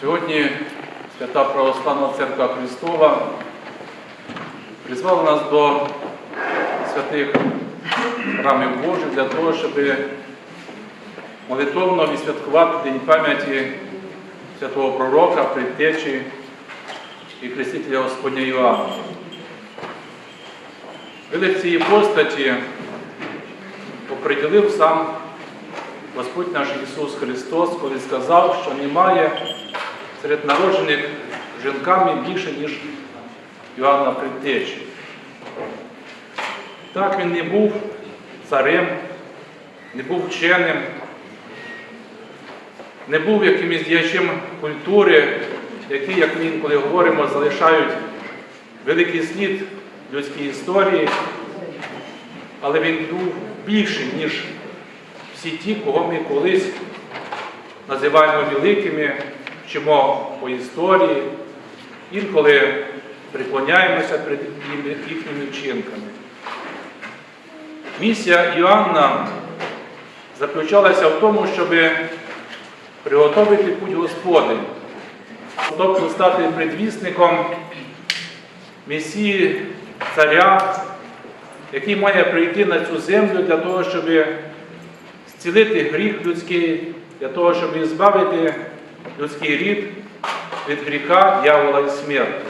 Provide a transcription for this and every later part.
Сьогодні Свята Православна Церква Христова призвала нас до святих храмів Божих для того, щоб молитовно відсвяткувати День пам'яті святого пророка, предтечі і Хрестителя Господня Іоанна. Велик цієї постаті оприділив сам Господь наш Ісус Христос, коли сказав, що немає серед народжених жінками більше, ніж Іоанна Предтечі. Так він не був царем, не був вченим, не був якимось діячем культури, які, як ми інколи говоримо, залишають великий слід людській історії, але він був більший, ніж всі ті, кого ми колись називаємо великими, вчимо по історії, інколи приклоняємося перед їхніми- вчинками. Місія Іоанна заключалася в тому, щоб приготовити путь Господень, тобто стати предвісником Месії царя, який має прийти на цю землю для того, щоб зцілити гріх людський, для того, щоб збавити людський рід від гріха, дьявола і смерті.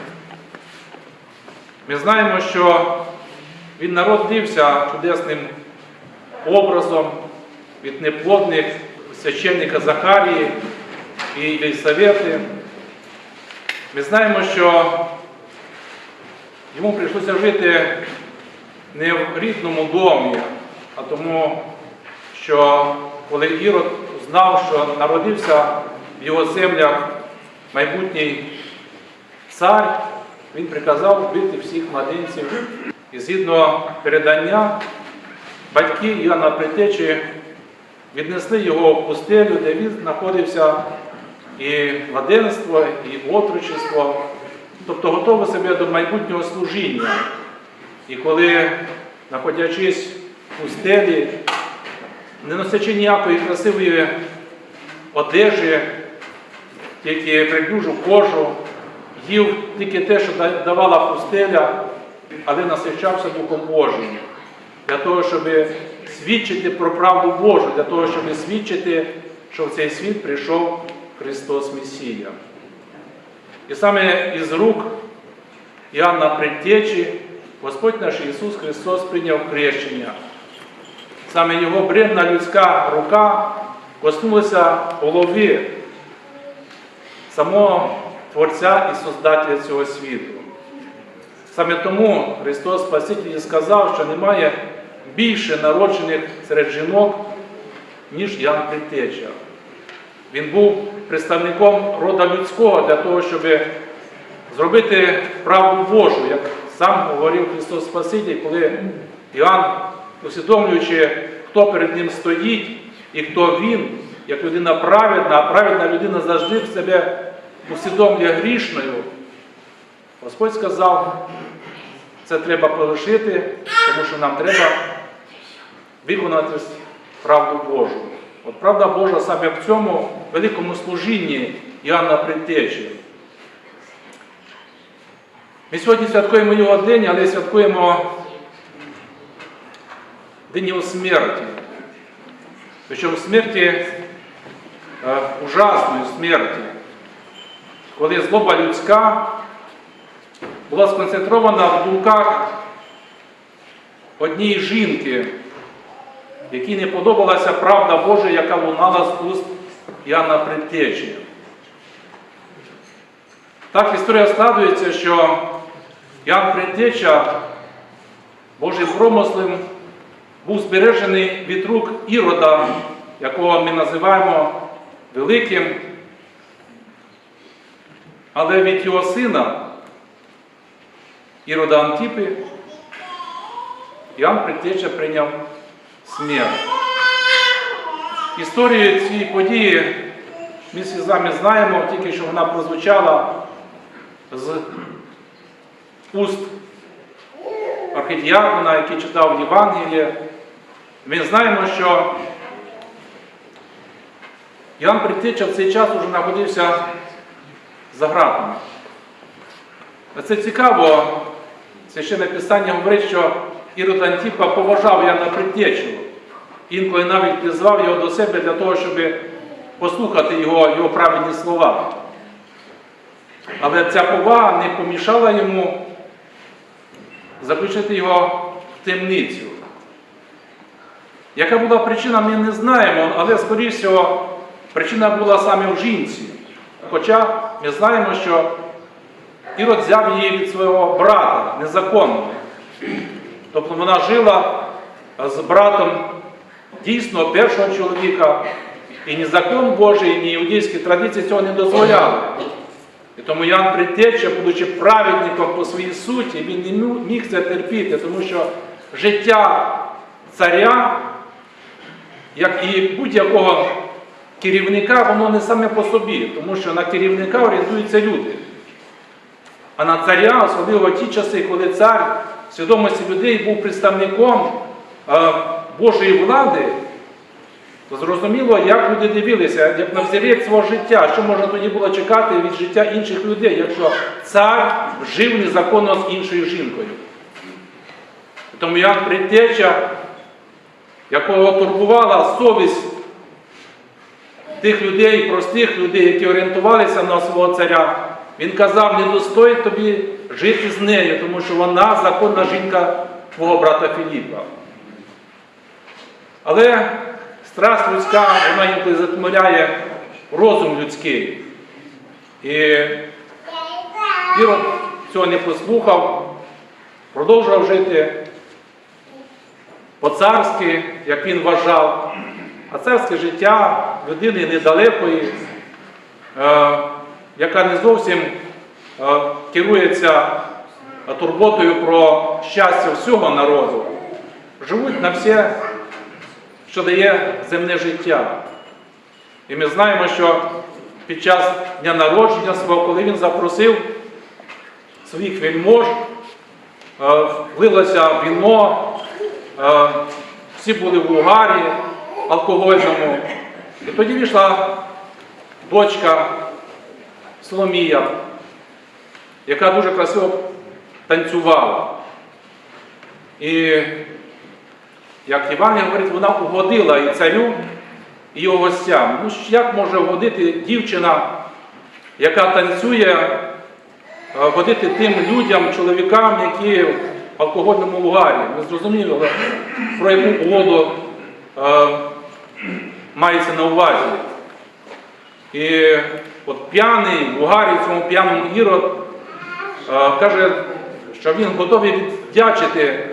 Ми знаємо, що він народився чудесним образом від неплодних священника Захарії і Єлисавети. Ми знаємо, що йому прийшлося жити не в рідному домі, а тому, що коли Ірод знав, що народився в його землях майбутній цар, він приказав вбити всіх младенців. І згідно передання, батьки Іоанна Притечі віднесли його в пустелю, де він знаходився і младенство, і отрочество, тобто готовий себе до майбутнього служіння. І коли, знаходячись в пустелі, не носячи ніякої красивої одежі, тільки придужу кожу, їв тільки те, що давала пустеля, але насичався Духом Божим, для того, щоб свідчити про правду Божу, для того, щоб свідчити, що в цей світ прийшов Христос Месія. І саме із рук Іоанна Предтечі Господь наш Ісус Христос прийняв хрещення. Саме Його бренна людська рука коснулася голови самого Творця і Создателя цього світу. Саме тому Христос Спаситель сказав, що немає більше народжених серед жінок, ніж Ян Предтеча. Він був представником рода людського для того, щоб зробити правду Божу, як сам говорив Христос Спаситель, коли Іоанн, усвідомлюючи, хто перед ним стоїть і хто він, як людина праведна, а праведна людина завжди в себе усвідомлює грішною, Господь сказав, це треба полишити, тому що нам треба виконати правду Божу. От правда Божа саме в цьому великому служінні Іоанна Предтечі. Ми сьогодні святкуємо його день, але святкуємо день його смерті. Причому смерті, ужасної смерті, коли злоба людська була сконцентрована в думках однієї жінки, якій не подобалася правда Божа, яка лунала з уст Яна Предтечі. Так історія складується, що Ян Предтеча Божим промислом був збережений від рук Ірода, якого ми називаємо великим, але від його сина Ірода Антіпи Ян Предтеча прийняв смерть. Історію цієї події ми всі з вами знаємо, тільки що вона прозвучала з уст архидіакона, який читав Євангеліє. Ми знаємо, що Іоанн Предтеча в цей час уже знаходився за гратами. Це цікаво. Священне Писання говорить, що Ірод Антіпа поважав Яна Предтечу. Інколи навіть призвав його до себе для того, щоб послухати його, його правильні слова. Але ця повага не помішала йому заключити його в темницю. Яка була причина, ми не знаємо, але, скоріш всього, причина була саме в жінці. Хоча ми знаємо, що Ірод взяв її від свого брата незаконно. Тобто вона жила з братом дійсно першого чоловіка, і ні закон Божий, ні іудейські традиції цього не дозволяли. І тому Ян Предтеча, будучи праведником по своїй суті, він не міг це терпіти, тому що життя царя, як і будь-якого керівника, воно не саме по собі, тому що на керівника орієнтуються люди. А на царя, особливо ті часи, коли цар в свідомості людей був представником Божої влади, то зрозуміло, як люди дивилися, як на взірець свого життя, що можна тоді було чекати від життя інших людей, якщо цар жив незаконно з іншою жінкою. Тому Ян Предтеча, якого турбувала совість тих людей, простих людей, які орієнтувалися на свого царя, він казав, не достоїть тобі жити з нею, тому що вона законна жінка твого брата Філіпа. Але страсть людська, вона інколи затмиряє розум людський. І Ірод цього не послухав, продовжував жити по-царськи, як він вважав. А царське життя людини недалекої, е, яка не зовсім е, керується е, турботою про щастя всього народу, живуть на все, що дає земне життя. І ми знаємо, що під час дня народження свого, коли він запросив своїх вельмож, влилося віно, всі були в угарі алкогольному. І тоді війшла дочка Соломія, яка дуже красиво танцювала. І, як Іван говорить, вона угодила і царю, і його гостям. Ну, як може угодити дівчина, яка танцює, е, годити тим людям, чоловікам, які в алкогольному угарі. Ми зрозуміли, про яку угоду е, мається на увазі. І от п'яний в угарі цьому п'яному ірод е, каже, що він готовий віддячити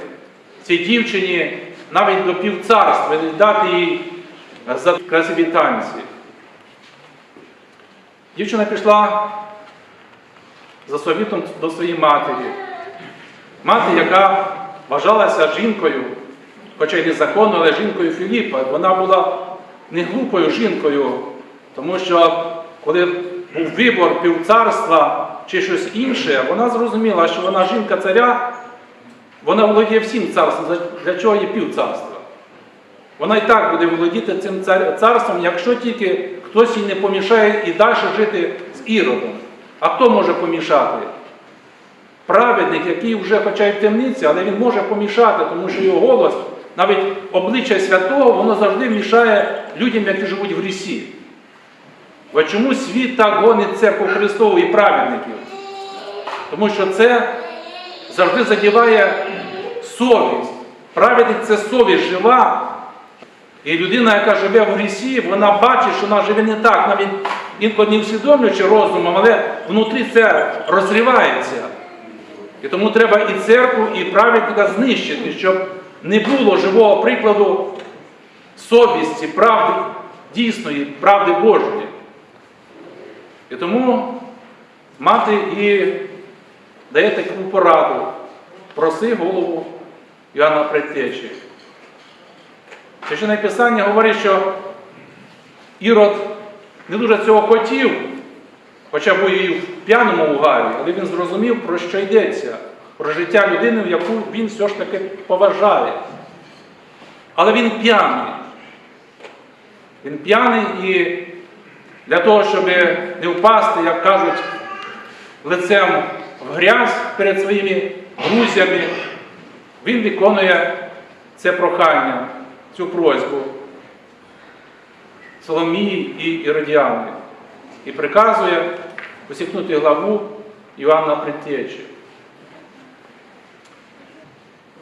цій дівчині навіть до півцарства, віддати їй за красиві танці. Дівчина пішла за совітом до своєї матері. Мати, яка вважалася жінкою, хоча й незаконно, але жінкою Філіпа. Вона була не глупою жінкою, тому що коли був вибор півцарства чи щось інше, вона зрозуміла, що вона жінка царя, вона володіє всім царством, для чого є півцарства. Вона і так буде володіти цим царством, якщо тільки хтось їй не помішає і далі жити з іродом. А хто може помішати? Праведник, який вже хоча й в темниці, але він може помішати, тому що його голос, навіть обличчя святого, воно завжди мішає людям, які живуть в грісі. Бо чому світ так гонить церкву Христову і праведників? Тому що це завжди задіває совість. Праведник це совість жива. І людина, яка живе в грісі, вона бачить, що вона живе не так, навіть інколи не усвідомлюючи розумом, але внутрі це розривається. І тому треба і церкву, і праведника знищити, щоб не було живого прикладу совісті, правди дійсної, правди Божої. І тому мати і дає таку пораду. Проси голову Іоанна Предтечі. Священне Писання говорить, що Ірод не дуже цього хотів, хоча був і в п'яному угарі, але він зрозумів, про що йдеться, про життя людини, яку він все ж таки поважає. Але він п'яний. Він п'яний і для того, щоб не впасти, як кажуть, лицем в грязь перед своїми друзями, він виконує це прохання, цю просьбу Соломії і Іродіани і приказує посікнути главу Іоанна Предтечі.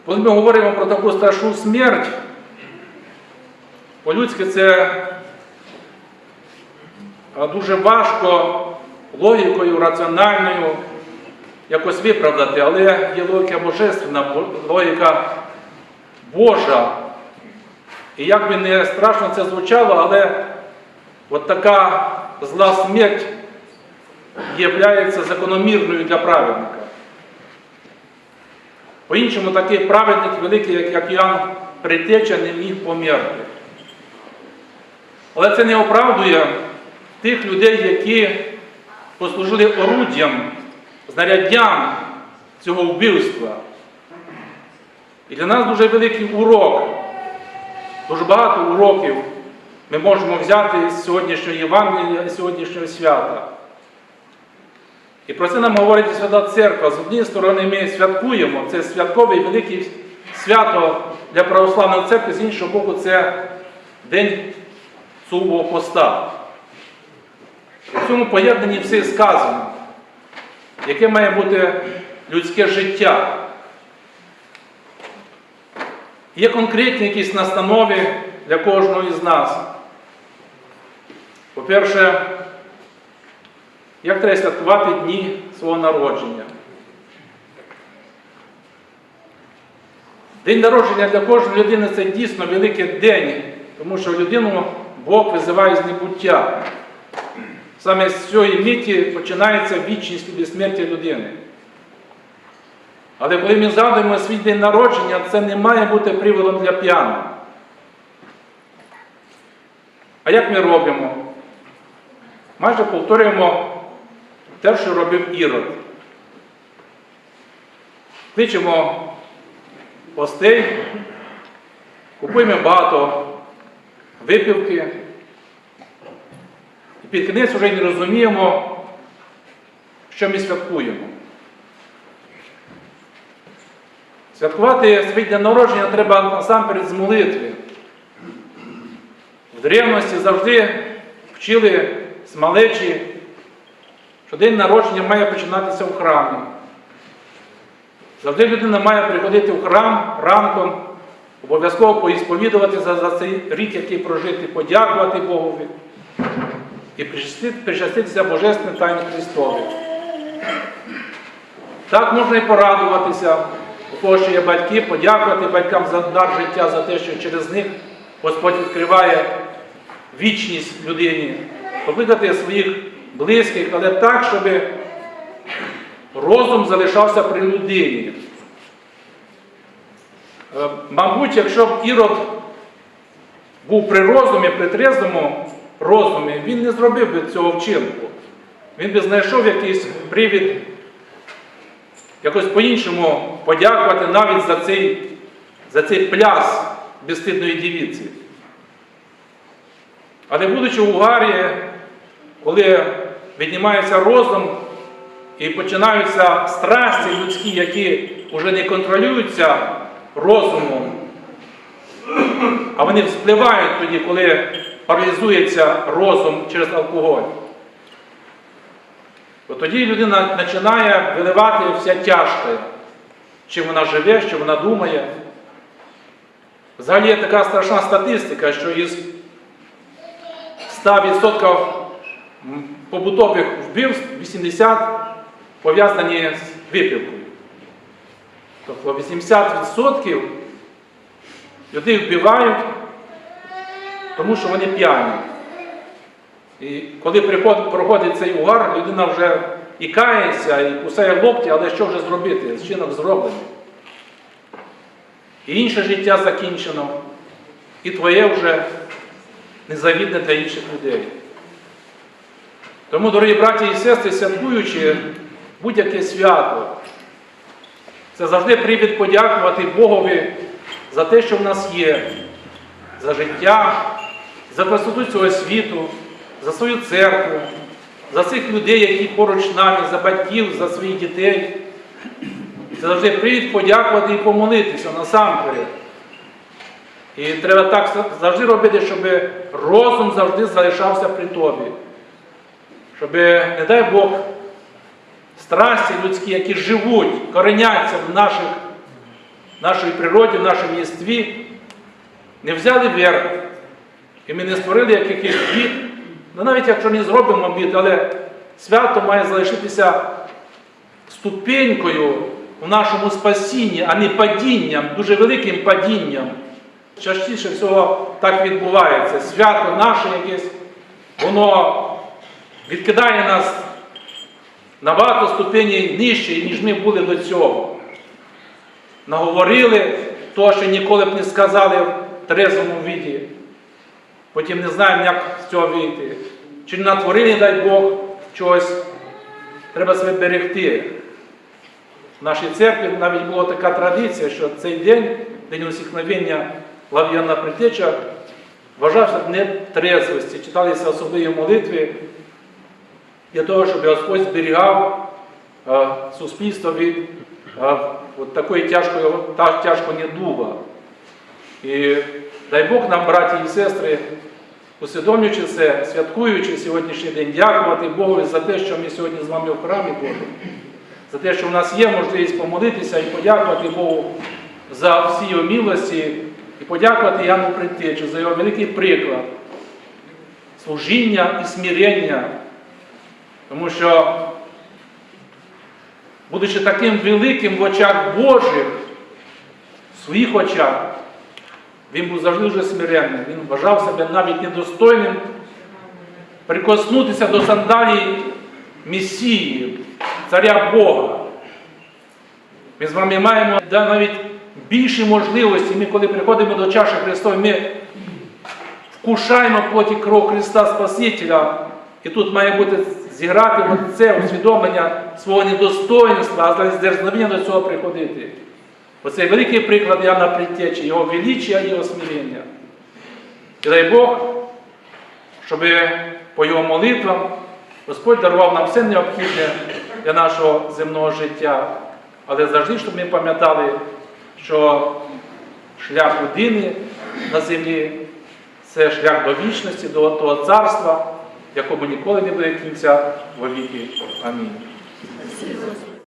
Коли ми говоримо про таку страшну смерть, по-людськи це дуже важко логікою, раціональною якось виправдати, але є логіка божественна, логіка Божа. І як би не страшно це звучало, але от така зла смерть є закономірною для праведника. По-іншому такий праведник великий, як, Іоанн Предтеча, не міг померти. Але це не оправдує тих людей, які послужили орудям, знаряддям цього вбивства. І для нас дуже великий урок, дуже багато уроків ми можемо взяти з сьогоднішнього Євангелія і сьогоднішнього свята. І про це нам говорить Свята Церква. З однієї сторони, ми святкуємо, це святкове і велике свято для православної церкви, з іншого боку, це День Сувого поста. В цьому поєднанні все сказано, яке має бути людське життя. Є конкретні якісь настанови для кожного із нас. По-перше, як треба святкувати дні свого народження? День народження для кожної людини це дійсно великий день, тому що людину Бог визиває з небуття. Саме з цієї миті починається вічність і безсмертя людини. Але коли ми згадуємо свій день народження, це не має бути приводом для п'яного. А як ми робимо? Майже повторюємо те, що робив Ірод. Кличемо гостей, купуємо багато випівки. І під кінець вже не розуміємо, що ми святкуємо. Святкувати свій день народження треба насамперед з молитви. В древності завжди вчили з малечі, що день народження має починатися в храмі. Завжди людина має приходити в храм ранком, обов'язково поісповідувати за, за цей рік, який прожити, подякувати Богові і причастити- причаститися Божественним Тайні Христові. Так можна і порадуватися, у кого ще є батьки, подякувати батькам за дар життя, за те, що через них Господь відкриває вічність людині, покликати своїх близьких, але так, щоб розум залишався при людині. Е, Мабуть, якщо б Ірод був при розумі, при трезвому розумі, він не зробив би цього вчинку. Він би знайшов якийсь привід якось по-іншому подякувати навіть за цей, за цей пляс безстидної дівіці. Але будучи в Угарі, коли віднімається розум і починаються страсті людські, які вже не контролюються розумом, а вони вспливають тоді, коли паралізується розум через алкоголь. То тоді людина починає виливати все тяжке, чим вона живе, що вона думає. Взагалі є така страшна статистика, що із 100% побутових вбивств 80 пов'язані з випивкою. Тобто 80% людей вбивають, тому що вони п'яні. І коли проходить цей угар, людина вже і кається, і кусає локті, але що вже зробити? Вчинок зроблений. І інше життя закінчено, і твоє вже незавідне для інших людей. Тому, дорогі браті і сестри, святкуючи будь-яке свято, це завжди привід подякувати Богові за те, що в нас є, за життя, за красоту цього світу, за свою церкву, за цих людей, які поруч нами, за батьків, за своїх дітей. Це завжди привід подякувати і помолитися насамперед. І треба так завжди робити, щоб розум завжди залишався при тобі. Щоб, не дай Бог, страсті людські, які живуть, кореняться в наших, нашій природі, в нашому єстві, не взяли верх. І ми не створили якихось бід. Ну, навіть якщо не зробимо бід, але свято має залишитися ступенькою в нашому спасінні, а не падінням, дуже великим падінням. Частіше всього так відбувається. Свято наше якесь, воно відкидає нас на багато ступеней нижче, ніж ми були до цього. Наговорили того, що ніколи б не сказали в трезвому віді. Потім не знаємо, як з цього вийти. Чи не натворили, дай Бог, чогось. Треба себе берегти. В нашій церкві навіть була така традиція, що цей день, день усіхновення Лав'яна Притеча, вважався днем трезвості. Читалися особливі молитви для того, щоб Господь зберігав суспільство від такої тяжкої, та, тяжкого недуга. І дай Бог нам, браті і сестри, усвідомлюючи це, святкуючи сьогоднішній день, дякувати Богу за те, що ми сьогодні з вами в храмі Божому, за те, що в нас є можливість помолитися і подякувати Богу за всі його милості, і подякувати Яну Предтечу за його великий приклад служіння і смирення. Тому що, будучи таким великим в очах Божих, в своїх очах, він був завжди дуже смиренним. Він вважав себе навіть недостойним прикоснутися до сандалій Месії, царя Бога. Ми з вами маємо навіть більші можливості. Ми, коли приходимо до чаші Христової, ми вкушаємо плоті кров Христа Спасителя. І тут має бути зіграти це усвідомлення свого недостоинства, а з дерзновення до цього приходити. Оцей великий приклад Яна Предтечі, його величія і його смирення. І дай Бог, щоб по його молитвам Господь дарував нам все необхідне для нашого земного життя. Але завжди, щоб ми пам'ятали, що шлях людини на землі це шлях до вічності, до того царства, якому ніколи не буде кінця во віки. Амінь.